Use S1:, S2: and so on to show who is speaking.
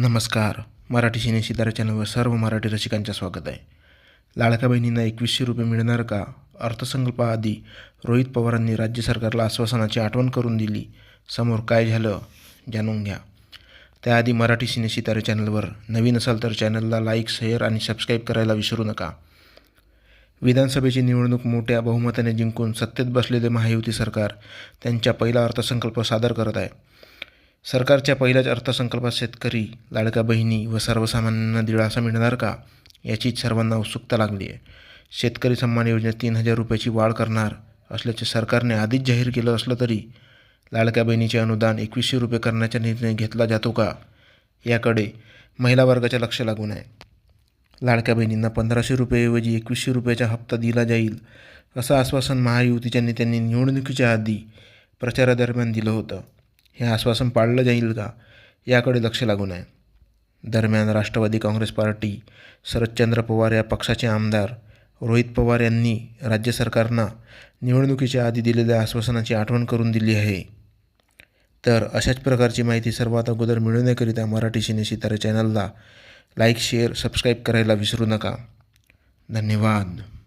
S1: नमस्कार. मराठी सिने सितारा चॅनलवर सर्व मराठी रसिकांचे स्वागत आहे. लाडक्या बहिणींना एकवीसशे रुपये मिळणार का? अर्थसंकल्पाआधी रोहित पवारांनी राज्य सरकारला आश्वासनाची आठवण करून दिली. समोर काय झालं जाणून घ्या. त्याआधी मराठी सिने सितारा चॅनलवर नवीन असाल तर चॅनलला लाईक शेअर आणि सबस्क्राईब करायला विसरू नका. विधानसभेची निवडणूक मोठ्या बहुमताने जिंकून सत्तेत बसलेले महायुती सरकार त्यांच्या पहिला अर्थसंकल्प सादर करत आहे. सरकारच्या पहिल्याच अर्थसंकल्पात शेतकरी लाडक्या बहिणी व सर्वसामान्यांना दिलासा मिळणार का? याचीच सर्वांना उत्सुकता लागली आहे. शेतकरी सन्मान योजनेत तीन हजार रुपयाची वाढ करणार असल्याचे सरकारने आधीच जाहीर केलं असलं तरी लाडक्या बहिणीचे अनुदान एकवीसशे रुपये करण्याचा निर्णय घेतला जातो का? याकडे महिला वर्गाचे लक्ष लागून आहे. लाडक्या बहिणींना पंधराशे रुपयेऐवजी एकवीसशे रुपयाचा हप्ता दिला जाईल असं आश्वासन महायुतीच्या नेत्यांनी निवडणुकीच्या आधी प्रचारादरम्यान दिलं होतं. हे आश्वासन पाळलं जाईल का? याकडे लक्ष लागून आहे. दरम्यान राष्ट्रवादी काँग्रेस पार्टी शरदचंद्र पवार या पक्षाचे आमदार रोहित पवार यांनी राज्य सरकारना निवडणुकीच्या आधी दिलेल्या आश्वासनाची आठवण करून दिली आहे. तर अशाच प्रकारची माहिती सर्वात अगोदर मिळवण्याकरिता मराठी सिने सितारे चॅनलला लाईक शेअर सबस्क्राईब करायला विसरू नका. धन्यवाद.